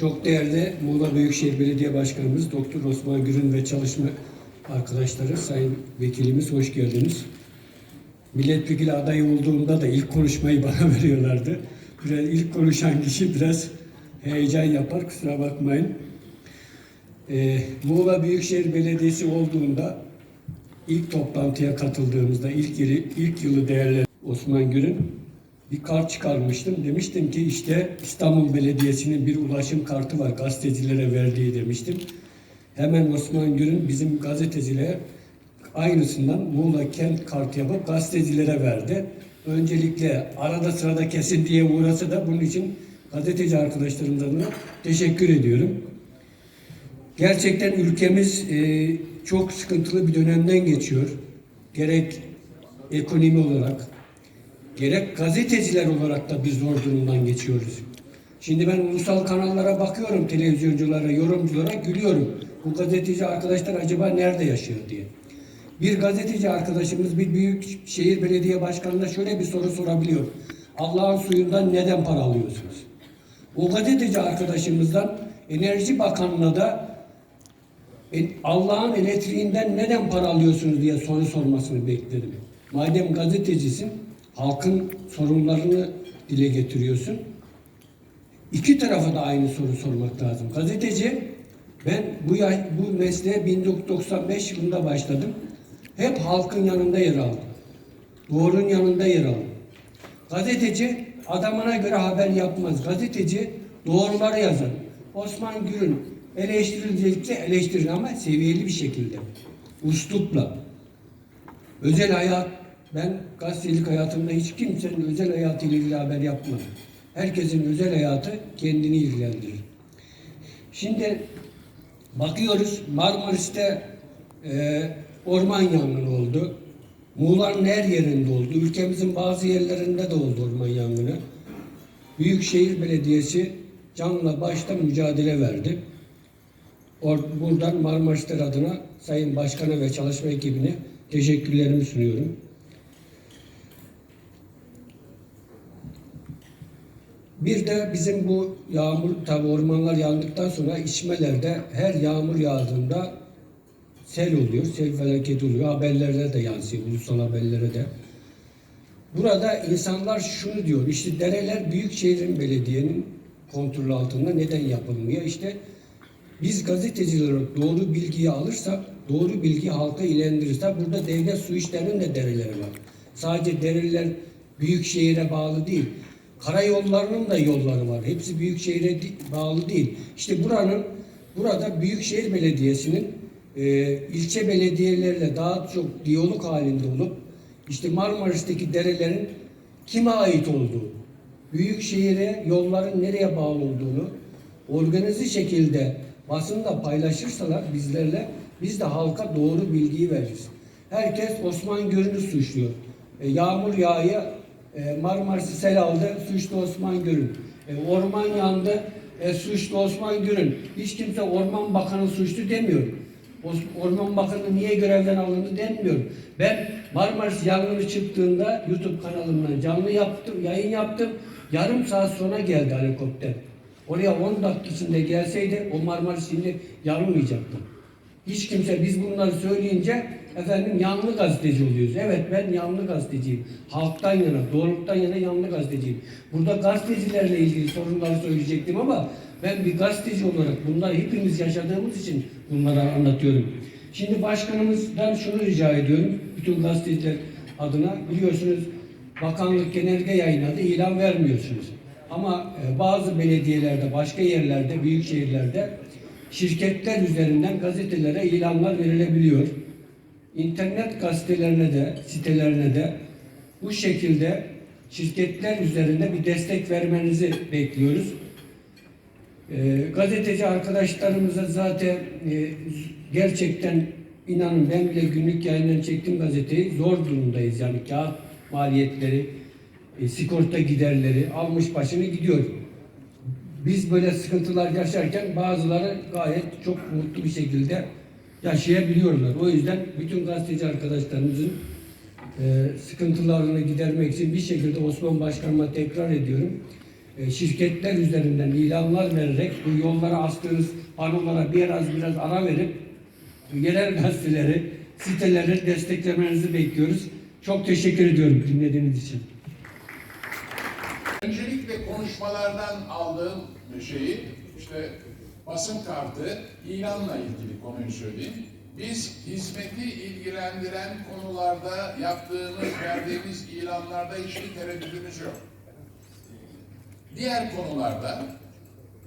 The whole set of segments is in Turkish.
Çok değerli Muğla Büyükşehir Belediye Başkanımız Doktor Osman Gürün ve çalışma arkadaşları, sayın vekilimiz hoş geldiniz. Milletvekili adayı olduğumda da ilk konuşmayı bana veriyorlardı. Biraz ilk konuşan kişi biraz heyecan yapar, kusura bakmayın. Ee, Muğla Büyükşehir Belediyesi olduğunda ilk toplantıya katıldığımızda ilk yılı, ilk yılı değerli Osman Gür'ün bir kart çıkarmıştım. Demiştim ki işte İstanbul Belediyesi'nin bir ulaşım kartı var gazetecilere verdiği demiştim. Hemen Osman Gür'ün bizim gazetecilere aynısından Muğla kent kartı yapıp gazetecilere verdi. Öncelikle arada sırada kesin diye uğrasa da bunun için gazeteci arkadaşlarımdan da teşekkür ediyorum. Gerçekten ülkemiz e, çok sıkıntılı bir dönemden geçiyor. Gerek ekonomi olarak, gerek gazeteciler olarak da bir zor durumdan geçiyoruz. Şimdi ben ulusal kanallara bakıyorum, televizyonculara, yorumculara gülüyorum. Bu gazeteci arkadaşlar acaba nerede yaşıyor diye. Bir gazeteci arkadaşımız bir büyük şehir belediye başkanına şöyle bir soru sorabiliyor. Allah'ın suyundan neden para alıyorsunuz? O gazeteci arkadaşımızdan Enerji Bakanlığı'na da e, Allah'ın elektriğinden neden para alıyorsunuz diye soru sormasını bekledim. Madem gazetecisin, halkın sorunlarını dile getiriyorsun. İki tarafa da aynı soru sormak lazım. Gazeteci, ben bu bu mesleğe 1995 yılında başladım. Hep halkın yanında yer aldım. Doğrunun yanında yer aldım. Gazeteci adamına göre haber yapmaz. Gazeteci doğruları yazar. Osman Gür'ün eleştirilecekse eleştirir ama seviyeli bir şekilde. Uslupla. Özel hayat, ben gazetecilik hayatımda hiç kimsenin özel hayatıyla ilgili haber yapmadım. Herkesin özel hayatı kendini ilgilendirir. Şimdi bakıyoruz Marmaris'te e, orman yangını oldu. Muğla'nın her yerinde oldu. Ülkemizin bazı yerlerinde de oldu orman yangını. Büyükşehir Belediyesi canla başta mücadele verdi. Or buradan Marmarisler adına Sayın Başkan'a ve çalışma ekibine teşekkürlerimi sunuyorum. Bir de bizim bu yağmur, tabi ormanlar yandıktan sonra içmelerde her yağmur yağdığında sel oluyor, sel felaketi oluyor. Haberlerde de yansıyor, ulusal haberlere de. Burada insanlar şunu diyor, işte dereler Büyükşehir'in belediyenin kontrolü altında neden yapılmıyor? İşte biz gazeteciler olarak doğru bilgiyi alırsak, doğru bilgi halka ilendirirsek, burada devlet su işlerinin de dereleri var. Sadece dereler büyük şehire bağlı değil. Karayollarının da yolları var. Hepsi büyük şehire bağlı değil. İşte buranın, burada Büyükşehir Belediyesi'nin e, ilçe belediyelerle daha çok diyalog halinde olup, işte Marmaris'teki derelerin kime ait olduğu, büyük şehire yolların nereye bağlı olduğunu organize şekilde basında paylaşırsalar bizlerle biz de halka doğru bilgiyi veririz. Herkes Osman Görün'ü suçluyor. E, yağmur yağıyor, e, Marmaris'i sel aldı, suçlu Osman Görün. E, orman yandı, e, suçlu Osman Görün. Hiç kimse Orman Bakanı suçlu demiyor. Orman Bakanı niye görevden alındı denmiyor. Ben Marmaris yangını çıktığında YouTube kanalımdan canlı yaptım, yayın yaptım. Yarım saat sonra geldi helikopter. Oraya 10 dakika içinde gelseydi o Marmaris şimdi yanılmayacaktı. Hiç kimse biz bunları söyleyince efendim yanlı gazeteci oluyoruz. Evet ben yanlı gazeteciyim. Halktan yana, doğruluktan yana yanlı gazeteciyim. Burada gazetecilerle ilgili sorunları söyleyecektim ama ben bir gazeteci olarak bunları hepimiz yaşadığımız için bunları anlatıyorum. Şimdi başkanımızdan şunu rica ediyorum. Bütün gazeteciler adına biliyorsunuz bakanlık genelge yayınladı. ilan vermiyorsunuz. Ama e, bazı belediyelerde, başka yerlerde, büyük şehirlerde şirketler üzerinden gazetelere ilanlar verilebiliyor. İnternet gazetelerine de, sitelerine de bu şekilde şirketler üzerinde bir destek vermenizi bekliyoruz. E, gazeteci arkadaşlarımıza zaten e, gerçekten inanın ben bile günlük yayından çektim gazeteyi zor durumdayız yani kağıt maliyetleri, e, sigorta giderleri almış başını gidiyor. Biz böyle sıkıntılar yaşarken bazıları gayet çok mutlu bir şekilde yaşayabiliyorlar. O yüzden bütün gazeteci arkadaşlarımızın e, sıkıntılarını gidermek için bir şekilde Osman Başkanıma tekrar ediyorum. e, şirketler üzerinden ilanlar vererek bu yollara astığınız panolara biraz biraz ara verip yerel gazeteleri, siteleri desteklemenizi bekliyoruz. Çok teşekkür ediyorum dinlediğiniz için. Öncelikle konuşmalardan aldığım şeyi işte basın kartı ilanla ilgili konuyu söyleyeyim. Biz hizmeti ilgilendiren konularda yaptığımız, verdiğimiz ilanlarda hiçbir tereddütümüz yok. Diğer konularda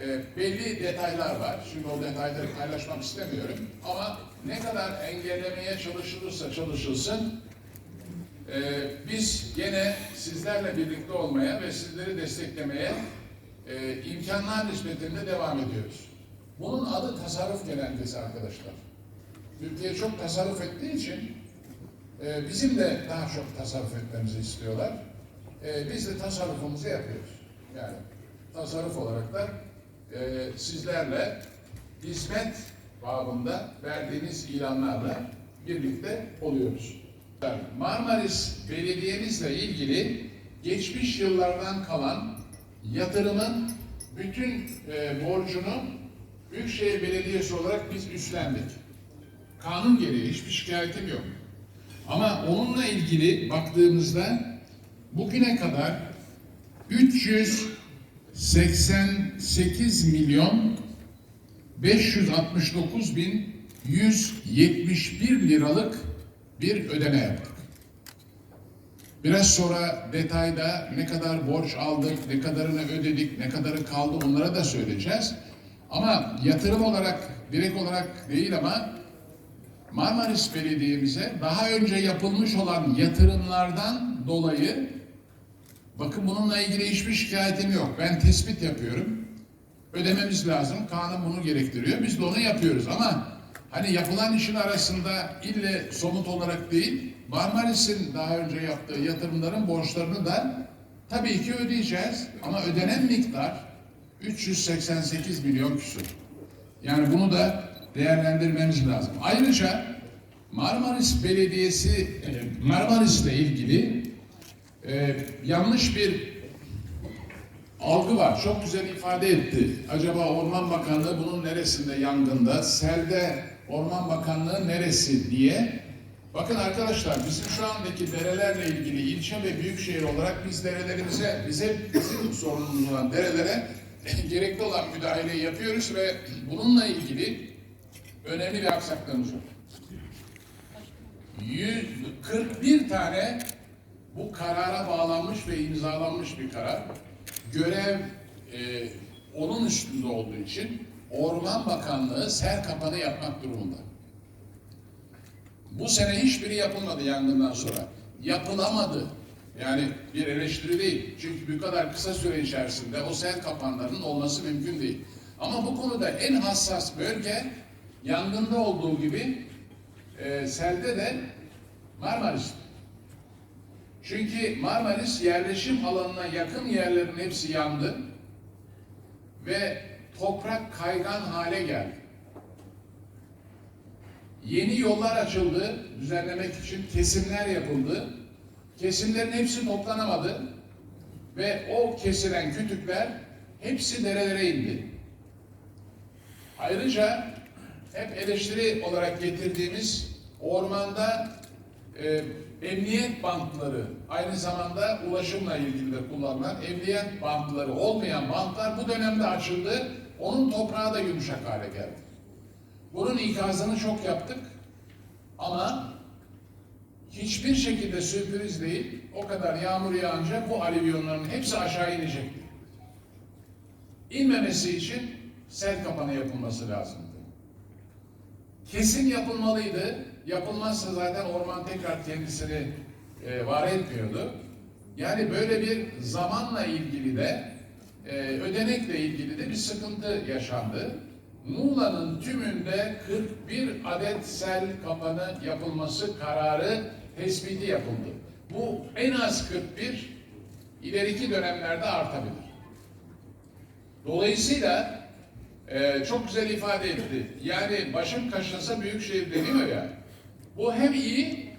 e, belli detaylar var. Şimdi o detayları paylaşmak istemiyorum. Ama ne kadar engellemeye çalışılırsa çalışılsın ee, biz gene sizlerle birlikte olmaya ve sizleri desteklemeye e, imkanlar nispetinde devam ediyoruz. Bunun adı tasarruf genelgesi arkadaşlar. Türkiye çok tasarruf ettiği için e, bizim de daha çok tasarruf etmemizi istiyorlar. E, biz de tasarrufumuzu yapıyoruz. Yani tasarruf olarak da e, sizlerle hizmet babında verdiğiniz ilanlarla birlikte oluyoruz. Marmaris Belediye'mizle ilgili geçmiş yıllardan kalan yatırımın bütün e, borcunu Büyükşehir Belediyesi olarak biz üstlendik. Kanun gereği hiçbir şikayetim yok. Ama onunla ilgili baktığımızda bugüne kadar 388 milyon 569 bin 171 liralık bir ödeme yaptık. Biraz sonra detayda ne kadar borç aldık, ne kadarını ödedik, ne kadarı kaldı onlara da söyleyeceğiz. Ama yatırım olarak, direkt olarak değil ama Marmaris Belediye'mize daha önce yapılmış olan yatırımlardan dolayı bakın bununla ilgili hiçbir şikayetim yok. Ben tespit yapıyorum. Ödememiz lazım. Kanun bunu gerektiriyor. Biz de onu yapıyoruz ama hani yapılan işin arasında ille somut olarak değil Marmaris'in daha önce yaptığı yatırımların borçlarını da tabii ki ödeyeceğiz. Ama ödenen miktar 388 milyon küsur. Yani bunu da değerlendirmemiz lazım. Ayrıca Marmaris Belediyesi e, Marmaris'le ilgili e, yanlış bir algı var. Çok güzel ifade etti. Acaba Orman Bakanlığı bunun neresinde yangında, selde Orman Bakanlığı neresi diye. Bakın arkadaşlar bizim şu andaki derelerle ilgili ilçe ve büyükşehir olarak biz derelerimize, bize bizim sorunumuz olan derelere gerekli olan müdahaleyi yapıyoruz ve bununla ilgili önemli bir aksaklığımız var. 141 tane bu karara bağlanmış ve imzalanmış bir karar. Görev e, onun üstünde olduğu için Orman Bakanlığı ser kapanı yapmak durumunda. Bu sene hiçbiri yapılmadı yangından sonra. Yapılamadı. Yani bir eleştiri değil. Çünkü bu kadar kısa süre içerisinde o sel kapanlarının olması mümkün değil. Ama bu konuda en hassas bölge yangında olduğu gibi e, selde de Marmaris. Çünkü Marmaris yerleşim alanına yakın yerlerin hepsi yandı ve toprak kaygan hale geldi. Yeni yollar açıldı düzenlemek için kesimler yapıldı. Kesimlerin hepsi toplanamadı ve o kesilen kütükler hepsi derelere indi. Ayrıca hep eleştiri olarak getirdiğimiz ormanda e, emniyet bantları, aynı zamanda ulaşımla ilgili de kullanılan emniyet bantları olmayan bantlar bu dönemde açıldı. Onun toprağı da yumuşak hale geldi. Bunun ikazını çok yaptık ama hiçbir şekilde sürpriz değil. O kadar yağmur yağınca bu alüvyonların hepsi aşağı inecekti. İnmemesi için sel kapanı yapılması lazımdı. Kesin yapılmalıydı. Yapılmazsa zaten orman tekrar kendisini e, var etmiyordu. Yani böyle bir zamanla ilgili de e, ödenekle ilgili de bir sıkıntı yaşandı. Muğla'nın tümünde 41 adet sel kapanı yapılması kararı tespiti yapıldı. Bu en az 41, ileriki dönemlerde artabilir. Dolayısıyla e, çok güzel ifade etti. Yani başım kaşınsa büyük şehir deniyor ya. Bu hem iyi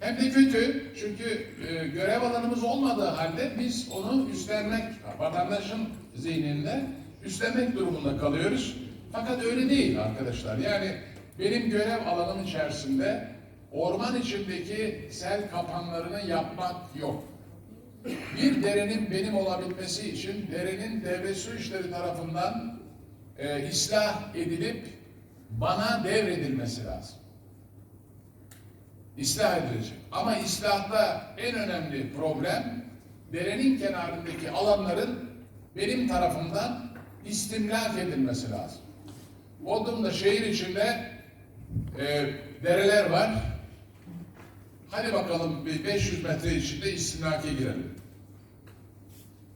Hem de kötü çünkü e, görev alanımız olmadığı halde biz onu üstlenmek, vatandaşın zihninde üstlenmek durumunda kalıyoruz. Fakat öyle değil arkadaşlar. Yani benim görev alanım içerisinde orman içindeki sel kapanlarını yapmak yok. Bir derenin benim olabilmesi için derenin devlet su işleri tarafından e, ıslah edilip bana devredilmesi lazım. İslah edilecek. Ama islahta en önemli problem derenin kenarındaki alanların benim tarafımdan istimlak edilmesi lazım. Bodrum'da şehir içinde e, dereler var. Hadi bakalım bir 500 metre içinde istimlake girelim.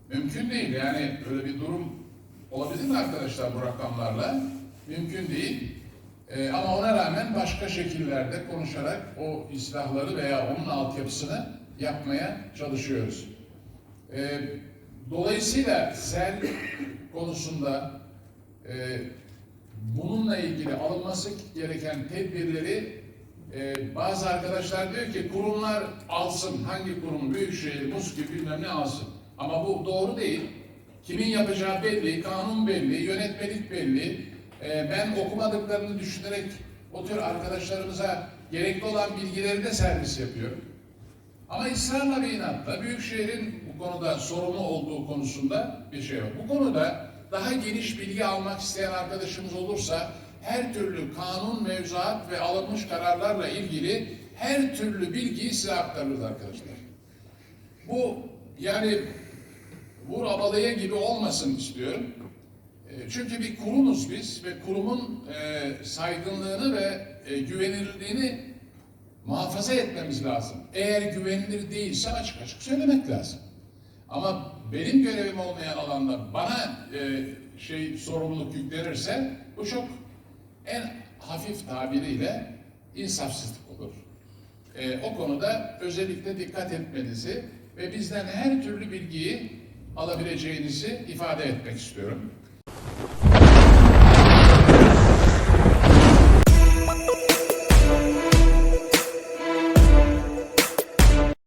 Mümkün değil yani öyle bir durum olabilir mi arkadaşlar bu rakamlarla? Mümkün değil. Ee, ama ona rağmen başka şekillerde konuşarak o islahları veya onun altyapısını yapmaya çalışıyoruz. Ee, dolayısıyla sel konusunda e, bununla ilgili alınması gereken tedbirleri e, bazı arkadaşlar diyor ki kurumlar alsın. Hangi kurum? Büyükşehir, MUSKİ bilmem ne alsın. Ama bu doğru değil. Kimin yapacağı belli, kanun belli, yönetmelik belli. E, ben okumadıklarını düşünerek o tür arkadaşlarımıza gerekli olan bilgileri de servis yapıyorum. Ama ısrarla ve inatla Büyükşehir'in bu konuda sorumlu olduğu konusunda bir şey yok. Bu konuda daha geniş bilgi almak isteyen arkadaşımız olursa her türlü kanun, mevzuat ve alınmış kararlarla ilgili her türlü bilgiyi size aktarırız arkadaşlar. Bu yani vur abalaya gibi olmasın istiyorum. E, Çünkü bir kurumuz biz ve kurumun e, saygınlığını ve e, güvenilirliğini muhafaza etmemiz lazım. Eğer güvenilir değilse açık açık söylemek lazım. Ama benim görevim olmayan alanda bana e, şey sorumluluk yüklenirse bu çok en hafif tabiriyle insafsızlık olur. E, o konuda özellikle dikkat etmenizi ve bizden her türlü bilgiyi alabileceğinizi ifade etmek istiyorum.